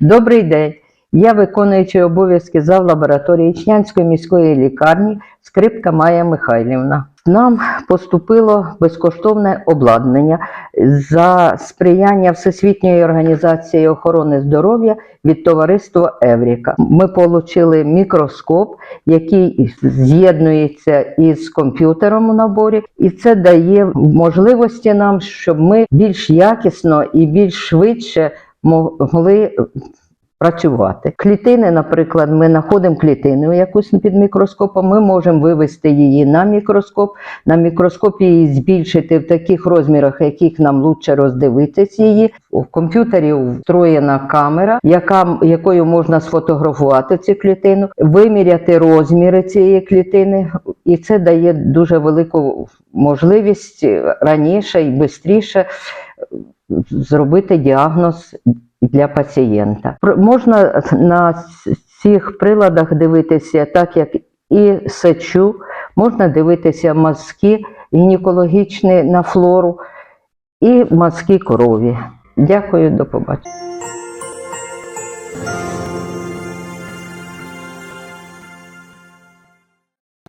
Добрий день. Я виконуючий обов'язки зав лабораторії Ічнянської міської лікарні Скрипка Майя Михайлівна. Нам поступило безкоштовне обладнання за сприяння Всесвітньої організації охорони здоров'я від товариства Евріка. Ми отримали мікроскоп, який з'єднується із комп'ютером у наборі, і це дає можливості нам, щоб ми більш якісно і більш швидше могли працювати. Клітини, наприклад, ми знаходимо клітину якусь під мікроскопом, ми можемо вивести її на мікроскоп, на мікроскопі її збільшити в таких розмірах, яких нам лучше роздивитись її. В комп'ютері встроєна камера, яка, якою можна сфотографувати цю клітину, виміряти розміри цієї клітини, і це дає дуже велику можливість раніше і швидше зробити діагноз для пацієнта. Можна на цих приладах дивитися, так як і сечу, можна дивитися мазки гінекологічні на флору і мазки корові. Дякую, до побачення.